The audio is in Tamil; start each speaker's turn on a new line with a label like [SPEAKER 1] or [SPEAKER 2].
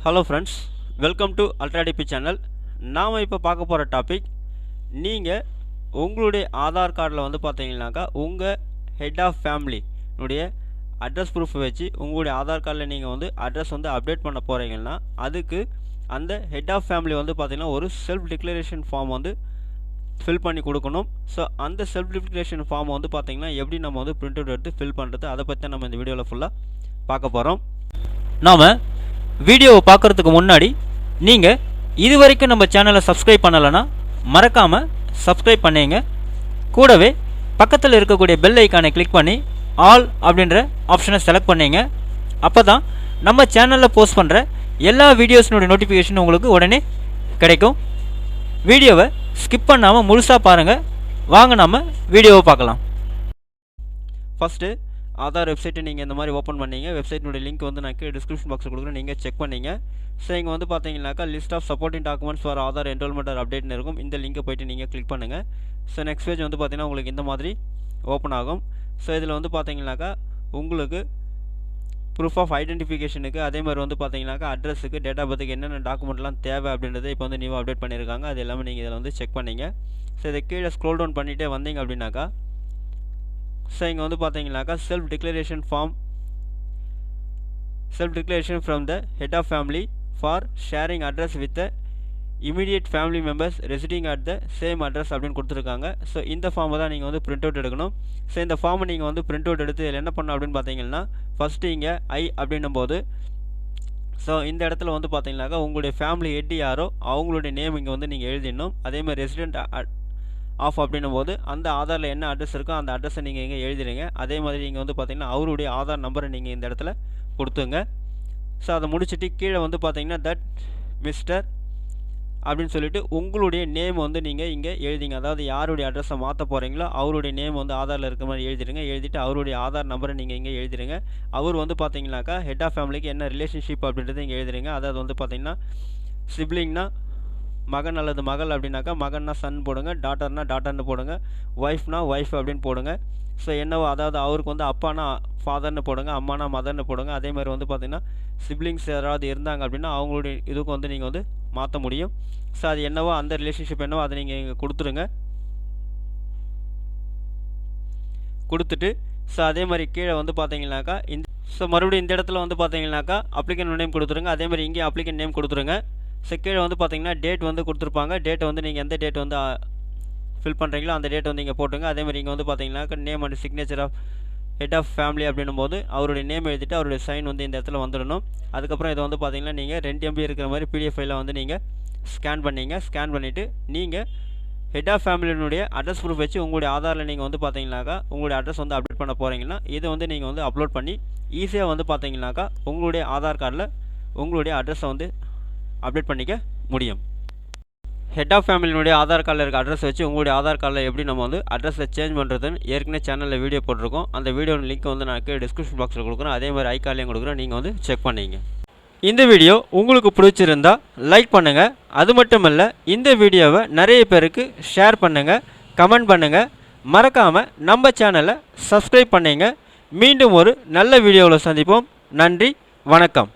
[SPEAKER 1] ஹலோ ஃப்ரெண்ட்ஸ் வெல்கம் டு அல்ட்ராடிபி சேனல் நாம் இப்போ பார்க்க போகிற டாபிக் நீங்கள் உங்களுடைய ஆதார் கார்டில் வந்து பார்த்தீங்கன்னாக்கா உங்கள் ஹெட் ஆஃப் ஃபேமிலினுடைய அட்ரஸ் ப்ரூஃப் வச்சு உங்களுடைய ஆதார் கார்டில் நீங்கள் வந்து அட்ரஸ் வந்து அப்டேட் பண்ண போகிறீங்கன்னா அதுக்கு அந்த ஹெட் ஆஃப் ஃபேமிலி வந்து பார்த்தீங்கன்னா ஒரு செல்ஃப் டிக்ளரேஷன் ஃபார்ம் வந்து ஃபில் பண்ணி கொடுக்கணும். ஸோ அந்த செல்ஃப் டிக்ளரேஷன் ஃபார்ம் வந்து பார்த்திங்கன்னா எப்படி நம்ம வந்து பிரிண்ட் அவுட் எடுத்து ஃபில் பண்ணுறது அதை பற்றி நம்ம இந்த வீடியோவில் ஃபுல்லாக பார்க்க போகிறோம்
[SPEAKER 2] நாம் வீடியோவை பார்க்குறதுக்கு முன்னாடி நீங்கள் இது வரைக்கும் நம்ம சேனலை சப்ஸ்கிரைப் பண்ணலைன்னா மறக்காமல் சப்ஸ்கிரைப் பண்ணீங்க. கூடவே பக்கத்தில் இருக்கக்கூடிய பெல் ஐக்கானை கிளிக் பண்ணி ஆல் அப்படின்ற ஆப்ஷனை செலக்ட் பண்ணீங்க. அப்போ தான் நம்ம சேனலில் போஸ்ட் பண்ணுற எல்லா வீடியோஸினுடைய நோட்டிஃபிகேஷன் உங்களுக்கு உடனே கிடைக்கும். வீடியோவை ஸ்கிப் பண்ணாமல் முழுசாக பாருங்கள் வாங்க நம்ம வீடியோவை பார்க்கலாம்.
[SPEAKER 1] ஃபஸ்ட்டு ஆதார் வெப்சைட்டை நீங்கள் இந்த மாதிரி ஓப்பன் பண்ணீங்க வெப்சைட்டினுடைய லிங்க் வந்து நான் டிஸ்கிரிப்ஷன் பாக்ஸில் கொடுக்குறேன். நீங்கள் செக் பண்ணிங்க. ஸோ இங்கே வந்து பார்த்தீங்கன்னாக்கா list of supporting documents for Aadhaar enrolment அப்டேட்னு இருக்கும். இந்த லிங்கை போயிட்டு நீங்கள் கிளிக் பண்ணுங்கள் ஸோ நெக்ஸ்ட் பேஜ் வந்து பார்த்தீங்கன்னா உங்களுக்கு இந்த மாதிரி ஓப்பன் ஆகும். ஸோ இதில் வந்து பார்த்தீங்கன்னாக்கா உங்களுக்கு ப்ரூஃப் ஆஃப் ஐடென்டிஃபிகேஷனுக்கு அதே மாதிரி வந்து பார்த்தீங்கன்னாக்கா அட்ரஸுக்கு டேட் ஆஃப் பர்த்துக்கு என்னென்ன டாக்குமெண்ட்லாம் தேவை அப்படின்றத இப்போ வந்து நியூ அப்டேட் பண்ணியிருக்காங்க. அது எல்லாமே நீங்கள் இதில் வந்து செக் பண்ணிங்க. ஸோ இதை கீழே ஸ்க்ரோல் டவுன் பண்ணிகிட்டே வந்தீங்க அப்படின்னாக்கா ஸோ இங்கே வந்து பார்த்தீங்கன்னாக்கா self declaration form self declaration from the head of family for sharing address with the immediate family members residing at the same address அப்படின்னு கொடுத்துருக்காங்க. ஸோ இந்த ஃபார்மை தான் நீங்கள் வந்து பிரிண்ட் அவுட் எடுக்கணும். ஸோ இந்த ஃபார்மை நீங்கள் வந்து பிரிண்ட் அவுட் எடுத்து இதில் என்ன பண்ணணும் அப்படின்னு பார்த்தீங்கன்னா ஃபஸ்ட்டு இங்கே ஐ அப்படின்னும் போது ஸோ இந்த இடத்துல வந்து பார்த்தீங்கன்னாக்கா உங்களுடைய ஃபேமிலி ஹெட் யாரோ அவங்களுடைய நேம் இங்கே வந்து நீங்கள் எழுதிடணும். அதே மாதிரி ரெசிடென்ட் ஆஃப் அப்படின்னும் போது அந்த ஆதாரில் என்ன அட்ரஸ் இருக்கோ அந்த அட்ரஸை நீங்கள் இங்கே எழுதிடுங்க அதே மாதிரி நீங்கள் வந்து பார்த்தீங்கன்னா அவருடைய ஆதார் நம்பரை நீங்கள் இந்த இடத்துல கொடுத்துங்க. ஸோ அதை முடிச்சுட்டு கீழே வந்து பார்த்தீங்கன்னா தட் மிஸ்டர் அப்படின்னு சொல்லிட்டு உங்களுடைய நேம் வந்து நீங்கள் இங்கே எழுதிங்க. அதாவது யாருடைய அட்ரஸை மாற்ற போகிறீங்களோ அவருடைய நேம் வந்து ஆதாரில் இருக்க மாதிரி எழுதிடுங்க எழுதிட்டு அவருடைய ஆதார் நம்பரை நீங்கள் இங்கே எழுதிடுங்க அவர் வந்து பார்த்தீங்கன்னாக்கா ஹெட் ஆஃப் ஃபேமிலிக்கு என்ன ரிலேஷன்ஷிப் அப்படின்றத இங்கே எழுதிடுங்க அதாவது வந்து பார்த்தீங்கன்னா சிப்ளிங்னா மகன் அல்லது மகள் அப்படின்னாக்கா மகன்னா சன் போடுங்க டாட்டர்னா டாட்டர்னு போடுங்க ஒய்ஃப்னா ஒய்ஃப் அப்படின்னு போடுங்க. ஸோ என்னவோ அதாவது அவருக்கு வந்து அப்பானா ஃபாதர்னு போடுங்க அம்மானா மதர்னு போடுங்க. அதே மாதிரி வந்து பார்த்திங்கன்னா சிப்ளிங்ஸ் யாராவது இருந்தாங்க அப்படின்னா அவங்களுடைய இதுக்கு வந்து நீங்கள் வந்து மாற்ற முடியும். ஸோ அது என்னவோ அந்த ரிலேஷன்ஷிப் என்னவோ அதை நீங்கள் இங்கே கொடுத்துருங்க. கொடுத்துட்டு ஸோ அதே மாதிரி கீழே வந்து பார்த்தீங்கன்னாக்கா இந்த ஸோ மறுபடியும் இந்த இடத்துல வந்து பார்த்தீங்கன்னாக்கா அப்ளிகன் நேம் கொடுத்துருங்க. அதே மாதிரி இங்கேயும் அப்ளிகன் நேம் கொடுத்துருங்க. ஸோ கீழே வந்து பார்த்தீங்கன்னா டேட் வந்து கொடுத்துருப்பாங்க. டேட்டை வந்து நீங்கள் எந்த டேட் வந்து ஃபில் பண்ணுறீங்களோ அந்த டேட் வந்து இங்கே போட்டுங்க. அதே மாதிரி இங்கே வந்து பார்த்தீங்கன்னா name and signature of head of family அப்படின்னும் போது அவருடைய நேம் எழுதிட்டு அவருடைய சைன் வந்து இந்த இடத்துல வந்துடணும். அதுக்கப்புறம் இதை வந்து பார்த்தீங்கன்னா நீங்கள் ரெண்டு எம்பி இருக்கிற மாதிரி பிடிஎஃப் ஃபைலை வந்து நீங்கள் ஸ்கேன் பண்ணிங்க. ஸ்கேன் பண்ணிவிட்டு நீங்கள் ஹெட் ஆஃப் ஃபேமிலியினுடைய அட்ரஸ் ப்ரூஃப் வச்சு உங்களுடைய ஆதாரில் நீங்கள் வந்து பார்த்தீங்கன்னாக்கா உங்களுடைய அட்ரஸ் வந்து அப்டேட் பண்ண போகிறீங்கன்னா இதை வந்து நீங்கள் வந்து அப்லோட் பண்ணி ஈஸியாக வந்து பார்த்தீங்கன்னாக்கா உங்களுடைய ஆதார் கார்டில் உங்களுடைய அட்ரஸை வந்து அப்டேட் பண்ணிக்க முடியும். ஹெட் ஆஃப் ஃபேமிலியினுடைய ஆதார் கார்டில் இருக்க அட்ரஸ் வச்சு உங்களுடைய ஆதார் கார்டில் எப்படி நம்ம வந்து அட்ரஸை சேஞ்ச் பண்ணுறதுன்னு ஏற்கனவே சேனலில் வீடியோ போட்டிருக்கோம். அந்த வீடியோ லிங்க் வந்து நான் டிஸ்கிரிப்ஷன் பாக்ஸில் கொடுக்குறேன். அதே மாதிரி ஐக்கார்லையும் கொடுக்குறேன். நீங்கள் வந்து செக் பண்ணிங்க. இந்த வீடியோ உங்களுக்கு பிடிச்சிருந்தா லைக் பண்ணுங்கள் அது மட்டும் இல்லை இந்த வீடியோவை நிறைய பேருக்கு ஷேர் பண்ணுங்கள் கமெண்ட் பண்ணுங்கள் மறக்காமல் நம்ம சேனலை சப்ஸ்கிரைப் பண்ணிங்க. மீண்டும் ஒரு நல்ல வீடியோவில் சந்திப்போம். நன்றி வணக்கம்.